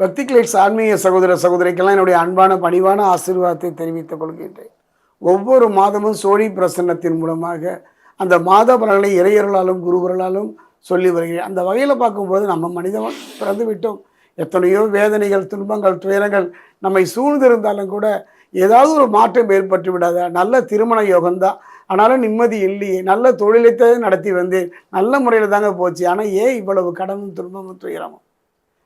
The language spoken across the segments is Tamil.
பக்தி கிளேட்ஸ் ஆன்மீக சகோதர சகோதரிக்கெல்லாம் என்னுடைய அன்பான பணிவான ஆசீர்வாதத்தை தெரிவித்துக் கொள்கின்றேன். ஒவ்வொரு மாதமும் சோழி பிரசன்னத்தின் மூலமாக அந்த மாத பலன்களை இறையர்களாலும் குருவர்களாலும் சொல்லி வருகிறேன். அந்த வகையில் பார்க்கும்போது நம்ம மனிதன் பிறந்து விட்டோம். எத்தனையோ வேதனைகள் துன்பங்கள் துயரங்கள் நம்மை சூழ்ந்திருந்தாலும் கூட ஏதாவது ஒரு மாற்றம் ஏற்பட்டு விடாத? நல்ல திருமண யோகம்தான். ஆனாலும் நிம்மதி இல்லையே. நல்ல தொழிலைத்தான் நடத்தி வந்தேன். நல்ல முறையில் தாங்க போச்சு. ஆனால் ஏன் இவ்வளவு கடனும் துன்பமும் துயரமும்?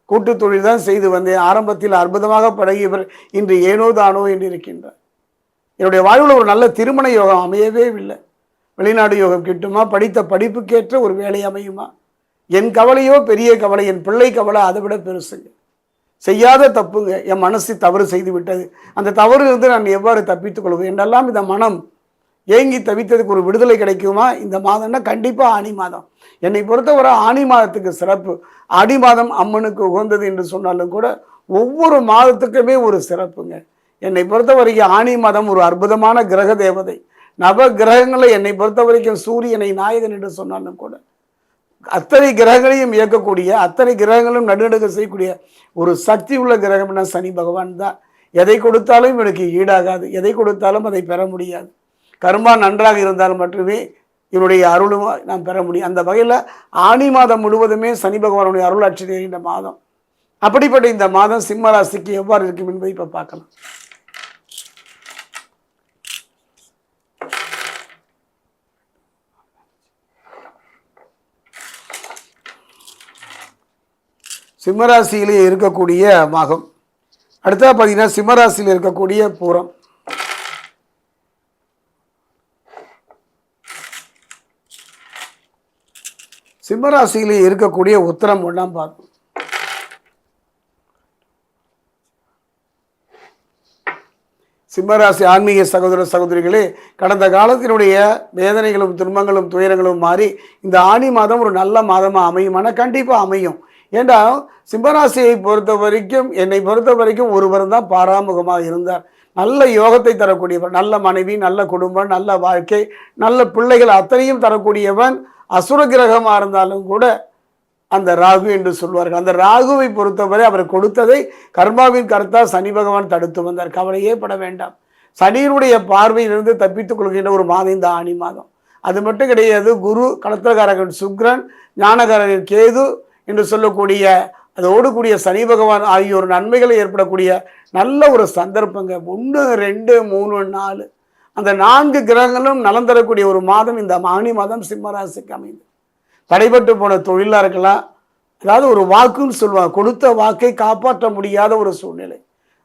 கூட்டு தொழில் தான் செய்து வந்தேன். ஆரம்பத்தில் அற்புதமாக பழகியவர் இன்று ஏனோ தானோ என்று இருக்கின்றார். என்னுடைய வாழ்வில் ஒரு நல்ல திருமண யோகம் அமையவே இல்லை. வெளிநாடு யோகம் கிட்டுமா? படித்த படிப்புக்கேற்ற ஒரு வேலை அமையுமா? என் கவலையோ பெரிய கவலை என் பிள்ளை கவலை அதை விட பெருசுங்க. செய்யாத தப்புங்க. என் மனசு தவறு செய்து விட்டது. அந்த தவறு இருந்து நான் எவ்வாறு தப்பித்துக் கொள்வது? என்றெல்லாம் இந்த மனம் ஏங்கி தவித்ததுக்கு ஒரு விடுதலை கிடைக்குமா? இந்த மாதம்னா கண்டிப்பாக ஆணி மாதம். என்னை பொறுத்தவரை ஆணி மாதத்துக்கு சிறப்பு. ஆடி மாதம் அம்மனுக்கு உகந்தது என்று சொன்னாலும் கூட ஒவ்வொரு மாதத்துக்குமே ஒரு சிறப்புங்க. என்னை பொறுத்த வரைக்கும் ஆணி மாதம் ஒரு அற்புதமான கிரக தேவதை. நவ கிரகங்களை என்னை பொறுத்த வரைக்கும் சூரியனை நாயகன் என்று சொன்னாலும் கூட அத்தனை கிரகங்களையும் இயக்கக்கூடிய அத்தனை கிரகங்களும் நடுநடுக்க செய்யக்கூடிய ஒரு சக்தி உள்ள கிரகம்னா சனி பகவான் தான். எதை கொடுத்தாலும் இவனுக்கு ஈடாகாது. எதை கொடுத்தாலும் அதை பெற முடியாது. கர்மா நன்றாக இருந்தால் மட்டுமே இவருடைய அருளும் நாம் பெற முடியும். அந்த வகையில் ஆணி மாதம் முழுவதுமே சனி பகவானுடைய அருளாட்சி தெரிகின்ற மாதம். அப்படிப்பட்ட இந்த மாதம் சிம்ம ராசிக்கு எவ்வாறு இருக்கும் என்பதை இப்போ பார்க்கலாம். சிம்மராசியிலே இருக்கக்கூடிய மாகம் அடுத்ததாக பார்த்தீங்கன்னா சிம்மராசியில் இருக்கக்கூடிய பூரம். சிம்மராசியில் இருக்கக்கூடிய உத்தரம் ஒன்றாம் பார்க்கும் சிம்மராசி ஆன்மீக சகோதர சகோதரிகளே கடந்த காலத்தினுடைய வேதனைகளும் துன்பங்களும் துயரங்களும் மாறி இந்த ஆணி மாதம் ஒரு நல்ல மாதமாக அமையுமானா கண்டிப்பாக அமையும். ஏண்டா சிம்மராசியை பொறுத்த வரைக்கும் என்னை பொறுத்த வரைக்கும் ஒருவர் தான் பாராமுகமாக இருந்தார். நல்ல யோகத்தை தரக்கூடியவன் நல்ல மனைவி நல்ல குடும்பம் நல்ல வாழ்க்கை நல்ல பிள்ளைகள் அத்தனையும் தரக்கூடியவன் அசுர கிரகமாக இருந்தாலும் கூட அந்த ராகு என்று சொல்வார்கள். அந்த ராகுவை பொறுத்தவரை அவர் கொடுத்ததை கர்மாவின் கருத்தா சனி பகவான் தடுத்து வந்தார். கவலையே பட வேண்டாம். சனியினுடைய பார்வையிலிருந்து தப்பித்துக் கொள்கின்ற ஒரு மாதம் இந்த ஆணி மாதம். அது மட்டும் கிடையாது குரு கடத்தலகாரகன் சுக்ரன் ஞானகாரகன் கேது என்று சொல்லக்கூடிய அதோடு கூடிய சனி பகவான் ஆகிய ஒரு நன்மைகளை ஏற்படக்கூடிய நல்ல ஒரு சந்தர்ப்பங்க. ஒன்று ரெண்டு மூணு நாலு. அந்த நான்கு கிரகங்களும் நலம் தரக்கூடிய ஒரு மாதம் இந்த ஆணி மாதம் சிம்மராசிக்கு அமைந்து தடைபட்டு போன தொழிலாக இருக்கலாம். அதாவது ஒரு வாக்குன்னு சொல்லுவாங்க. கொடுத்த வாக்கை காப்பாற்ற முடியாத ஒரு சூழ்நிலை.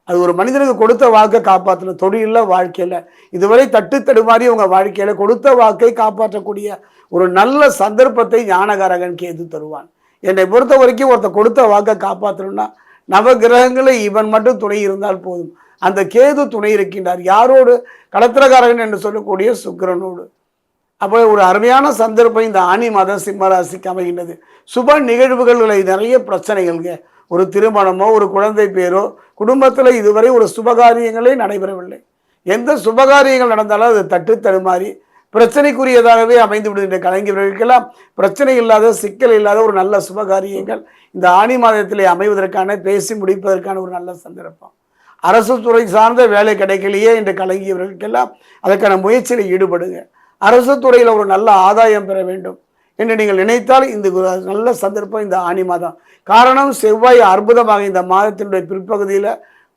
அது ஒரு மனிதனுக்கு கொடுத்த வாக்கை காப்பாற்றணும் தொழிலில் வாழ்க்கையில். இதுவரை தட்டு தடுமாறி உங்கள் வாழ்க்கையில் கொடுத்த வாக்கை காப்பாற்றக்கூடிய ஒரு நல்ல சந்தர்ப்பத்தை ஞானகாரகன் கேது தருவான். என்னை பொறுத்த வரைக்கும் ஒருத்தர் கொடுத்த வாக்கை காப்பாற்றணும்னா நவ கிரகங்களை இவன் மட்டும் துணை இருந்தால் போதும். அந்த கேது துணை இருக்கின்றார். யாரோடு? கடத்திரக்காரன் என்று சொல்லக்கூடிய சுக்கிரனோடு. அப்போ ஒரு அருமையான சந்தர்ப்பம் இந்த ஆணி மத சிம்மராசிக்கு அமைகின்றது. சுப நிகழ்வுகளில் நிறைய பிரச்சனைகள்ங்க. ஒரு திருமணமோ ஒரு குழந்தை பேரோ குடும்பத்தில் இதுவரை ஒரு சுபகாரியங்களே நடைபெறவில்லை. எந்த சுபகாரியங்கள் நடந்தாலும் அது தட்டு தடுமாறி பிரச்சனைக்குரியதாகவே அமைந்து விடுகின்ற கலைஞர்களுக்கெல்லாம் பிரச்சனை இல்லாத சிக்கல் இல்லாத ஒரு நல்ல சுபகாரியங்கள் இந்த ஆணி மாதத்திலே அமைவதற்கான பேசி முடிப்பதற்கான ஒரு நல்ல சந்தர்ப்பம். அரசு துறை சார்ந்த வேலை கிடைக்கலையே என்று கலங்கியவர்களுக்கெல்லாம் அதற்கான முயற்சியில் ஈடுபடுங்க. அரசு துறையில் ஒரு நல்ல ஆதாயம் பெற வேண்டும் என்று நீங்கள் நினைத்தால் இந்த நல்ல சந்தர்ப்பம் இந்த ஆணி மாதம். காரணம் செவ்வாய் அற்புதமாக இந்த மாதத்தினுடைய பிற்பகுதியில்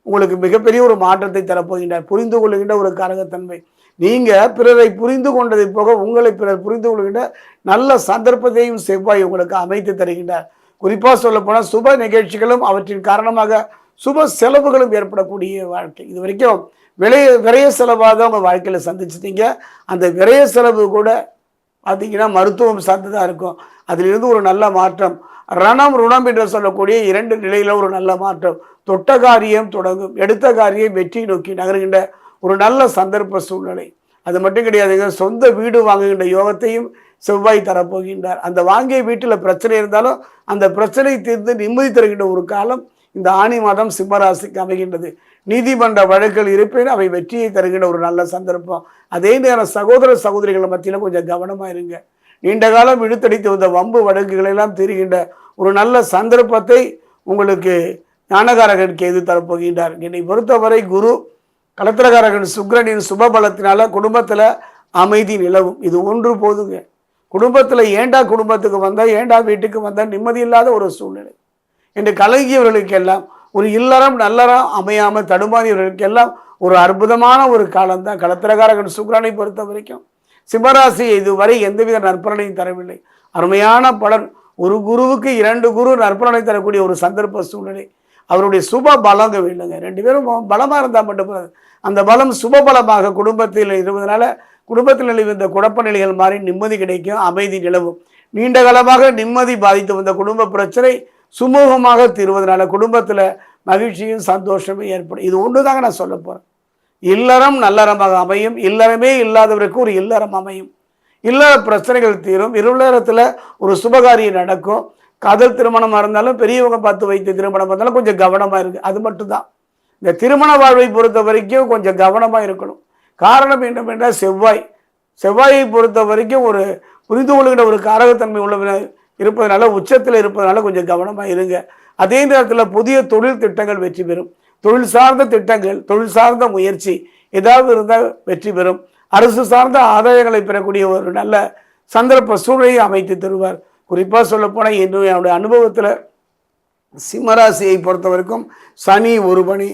உங்களுக்கு மிகப்பெரிய ஒரு மாற்றத்தை தரப்போகின்றார். புரிந்து கொள்கின்ற ஒரு கரகத்தன்மை. நீங்கள் பிறரை புரிந்து கொண்டதை போக உங்களை பிறர் புரிந்து கொள்கின்ற நல்ல சந்தர்ப்பத்தையும் செவ்வாய் உங்களுக்கு அமைத்து தருகின்றார். குறிப்பாக சொல்லப்போனால் சுப நிகழ்ச்சிகளும் அவற்றின் காரணமாக சுப செலவுகளும் ஏற்படக்கூடிய வாழ்க்கை. இது வரைக்கும் விளைய விரைய செலவாக தான் உங்கள் வாழ்க்கையில் சந்திச்சிட்டீங்க. அந்த விரைய செலவு கூட பார்த்தீங்கன்னா மருத்துவம் சார்ந்ததாக இருக்கும். அதிலிருந்து ஒரு நல்ல மாற்றம். ரணம் ருணம் என்று சொல்லக்கூடிய இரண்டு நிலையில் ஒரு நல்ல மாற்றம். தொட்ட காரியம் தொடங்கும். எடுத்த காரியம் வெற்றி நோக்கி நகருகின்ற ஒரு நல்ல சந்தர்ப்ப சூழ்நிலை. அது மட்டும் கிடையாதுங்க சொந்த வீடு வாங்குகின்ற யோகத்தையும் செவ்வாய் தரப்போகின்றார். அந்த வாங்கிய வீட்டில் பிரச்சனை இருந்தாலும் அந்த பிரச்சனை தீர்ந்து நிம்மதி தருகின்ற ஒரு காலம் இந்த ஆணி மாதம் சிம்மராசிக்கு அமைகின்றது. நீதிமன்ற வழக்குகள் இருப்பேன் அவை வெற்றியை தருகின்ற ஒரு நல்ல சந்தர்ப்பம். அதே நேரம் சகோதர சகோதரிகள் மத்தியில் கொஞ்சம் கவனமாக இருங்க. நீண்ட காலம் இழுத்தடித்து வந்த வம்பு வழக்குகளெல்லாம் தெரிகின்ற ஒரு நல்ல சந்தர்ப்பத்தை உங்களுக்கு ஞானகாரகன் கேது தரப்போகின்றார். என்னை பொறுத்தவரை குரு கலத்திரகாரகன் சுக்ரனின் சுபபலத்தினால குடும்பத்தில் அமைதி நிலவும். இது ஒன்று போதுங்க. குடும்பத்தில் ஏண்டா குடும்பத்துக்கு வந்தால் ஏண்டா வீட்டுக்கு வந்தால் நிம்மதி இல்லாத ஒரு சூழ்நிலை. என்று கலங்கியவர்களுக்கெல்லாம் ஒரு இல்லறம் நல்லறம் அமையாமல் தடுமாறியவர்களுக்கெல்லாம் ஒரு அற்புதமான ஒரு காலம்தான். கலத்திரகாரகன் சுக்ரனை பொறுத்த வரைக்கும் சிம்மராசி இதுவரை எந்தவித நற்பலனையும் தரவில்லை. அருமையான பலன் ஒரு குருவுக்கு இரண்டு குரு நற்பலனை தரக்கூடிய ஒரு சந்தர்ப்ப சூழ்நிலை. அவருடைய சுப பலங்க வேண்டுங்க ரெண்டு பேரும் பலமாக இருந்தால் மட்டும் அந்த பலம் சுபபலமாக குடும்பத்தில் இருப்பதனால குடும்பத்தில் நிலவிந்த குழப்ப நிலைகள் மாறி நிம்மதி கிடைக்கும் அமைதி நிலவும். நீண்ட காலமாக நிம்மதி பாதித்து வந்த குடும்ப பிரச்சனை சுமூகமாக தீர்வதனால குடும்பத்தில் மகிழ்ச்சியும் சந்தோஷமும் ஏற்படும். இது ஒன்று தாங்க நான் சொல்ல போகிறேன் இல்லறம் நல்லறமாக அமையும். இல்லறமே இல்லாதவருக்கு ஒரு இல்லறம் அமையும். இல்லற பிரச்சனைகள் தீரும். இருளறத்தில் ஒரு சுபகாரியம் நடக்கும். காதல் திருமணமாக இருந்தாலும் பெரியவங்க பார்த்து வைத்த திருமணம் இருந்தாலும் கொஞ்சம் கவனமாக இருக்குது அது மட்டும்தான். இந்த திருமண வாழ்வை பொறுத்த வரைக்கும் கொஞ்சம் கவனமாக இருக்கணும். காரணம் என்னவென்றால் செவ்வாய். செவ்வாயை பொறுத்த வரைக்கும் ஒரு புரிந்து கொள்கின்ற ஒரு காரகத்தன்மை உள்ளவர் இருப்பதனால உச்சத்தில் இருப்பதனால கொஞ்சம் கவனமாக இருங்க. அதே நேரத்தில் புதிய தொழில் திட்டங்கள் வெற்றி பெறும். தொழில் சார்ந்த திட்டங்கள் தொழில் சார்ந்த முயற்சி ஏதாவது இருந்தால் வெற்றி பெறும். அரசு சார்ந்த ஆதாயங்களை பெறக்கூடிய ஒரு நல்ல சந்தர்ப்ப சூழலை அமைத்து தருவார். குறிப்பாக சொல்லப்போனால் என்னுடைய அனுபவத்தில் சிம்மராசியை பொறுத்த வரைக்கும் சனி ஒரு பணி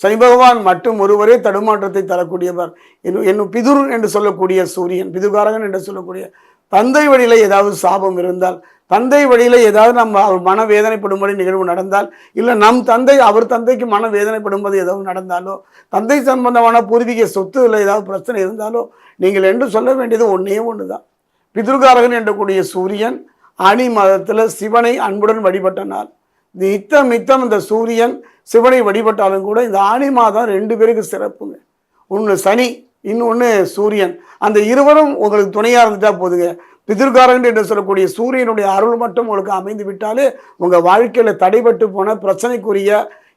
சனி பகவான் மட்டும் ஒருவரே தடுமாற்றத்தை தரக்கூடியவர். என்னும் பிதுர் என்று சொல்லக்கூடிய சூரியன் பிதுகாரகன் என்று சொல்லக்கூடிய தந்தை வழியில் ஏதாவது சாபம் இருந்தால் தந்தை வழியில் ஏதாவது நம்ம அவர் மனவேதனைப்படும்படி நிகழ்வு நடந்தால் இல்லை நம் தந்தை அவர் தந்தைக்கு மனவேதனைப்படும்போது ஏதாவது நடந்தாலோ தந்தை சம்பந்தமான பூர்வீக சொத்துல ஏதாவது பிரச்சனை இருந்தாலோ நீங்கள் என்று சொல்ல வேண்டியது ஒன்றே ஒன்று தான் பிதுர்காரகன் என்றக்கூடிய சூரியன் அணி மாதத்தில் சிவனை அன்புடன் வழிபட்ட நாள். நித்தம் நித்தம் இந்த சூரியன் சிவனை வழிபட்டாலும் கூட இந்த ஆனி மாதம் ரெண்டு பேருக்கு சிறப்புங்க. ஒன்று சனி இன்னொன்று சூரியன். அந்த இருவரும் உங்களுக்கு துணையாக இருந்துட்டா போதுங்க. பிதிர்காரன் என்று சொல்லக்கூடிய சூரியனுடைய அருள் மட்டும் உங்களுக்கு அமைந்து விட்டாலே உங்கள் வாழ்க்கையில் தடைபட்டு போன பிரச்சனைக்குரிய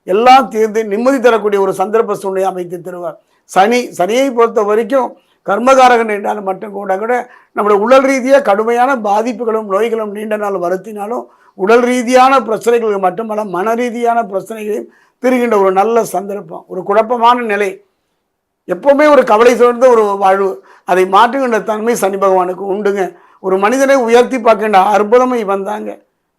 எல்லாம் தீர்ந்து நிம்மதி தரக்கூடிய ஒரு சந்தர்ப்ப சூழ்நிலை அமைத்து தருவார். சனி சனியை பொறுத்த வரைக்கும் கர்மகாரகன் என்றால் மட்டும் கூட கூட நம்முடைய உடல் ரீதியாக கடுமையான பாதிப்புகளும் நோய்களும் நீண்ட நாள் வருத்தினாலும் உடல் ரீதியான பிரச்சனைகளுக்கு மட்டுமல்ல மன ரீதியான பிரச்சனைகளையும் திருகின்ற ஒரு நல்ல சந்தர்ப்பம் ஒரு குழப்பமான நிலை. எப்பவுமே ஒரு கவலை சூழ்ந்த ஒரு வாழ்வு. அதை மாற்றுகின்ற தன்மை சனி பகவானுக்கு உண்டுங்க. ஒரு மனிதனை உயர்த்தி பார்க்கின்ற அற்புதமை வந்தாங்க.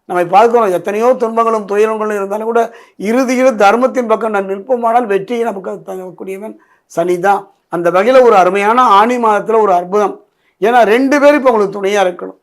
நம்மை பார்க்கிறோம் எத்தனையோ துன்பங்களும் துயரங்களும் இருந்தாலும் கூட இறுதியில் தர்மத்தின் பக்கம் நான் நிற்போமானால் வெற்றியை நமக்கு தரக்கூடியவன் சனி தான் அந்த வகையில் ஒரு அருமையான ஆணி மாதத்தில் ஒரு அற்புதம். ஏன்னா ரெண்டு பேரும் இப்போ உங்களுக்கு துணையாக இருக்கணும்.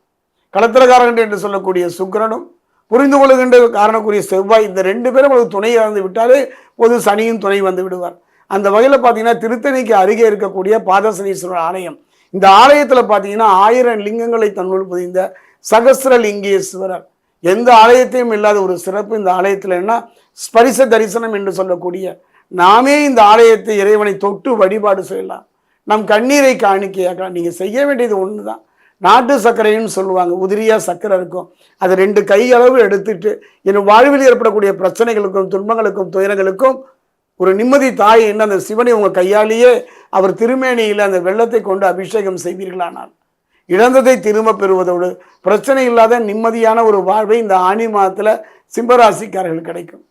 களத்திரக்காரன் என்று சொல்லக்கூடிய சுக்கிரனும் புரிந்து கொள்ளுகின்ற காரணக்குரிய செவ்வாய் இந்த ரெண்டு பேரும் உங்களுக்கு துணையை இருந்து விட்டாலே பொது சனியும் துணை வந்து விடுவார். அந்த வகையில் பார்த்தீங்கன்னா திருத்தணிக்கு அருகே இருக்கக்கூடிய பாதசனீஸ்வரர் ஆலயம். இந்த ஆலயத்தில் பார்த்தீங்கன்னா ஆயிரம் லிங்கங்களை தன்னுள் புதிந்த சகசிர லிங்கேஸ்வரர். எந்த ஆலயத்தையும் இல்லாத ஒரு சிறப்பு இந்த ஆலயத்தில் என்ன? ஸ்பரிச தரிசனம் என்று சொல்லக்கூடிய நாமே இந்த ஆலயத்தை இறைவனை தொட்டு வழிபாடு செய்யலாம். நம் கண்ணீரை காணிக்கையாக்கலாம் நீங்கள் செய்ய வேண்டியது ஒன்று தான் நாட்டு சர்க்கரைன்னு சொல்லுவாங்க. உதிரியாக சர்க்கரை இருக்கும். அது ரெண்டு கை அளவு எடுத்துட்டு என் வாழ்வில் ஏற்படக்கூடிய பிரச்சனைகளுக்கும் துன்பங்களுக்கும் துயரங்களுக்கும் ஒரு நிம்மதி தாய் என்ன அந்த சிவனை உங்கள் கையாலேயே அவர் திருமேனியில் அந்த வெள்ளத்தை கொண்டு அபிஷேகம் செய்வீர்களானால். இழந்ததை திரும்ப பெறுவதோடு பிரச்சனை இல்லாத நிம்மதியான ஒரு வாழ்வை இந்த ஆணி மாதத்தில் சிம்மராசிக்காரர்கள் கிடைக்கும்.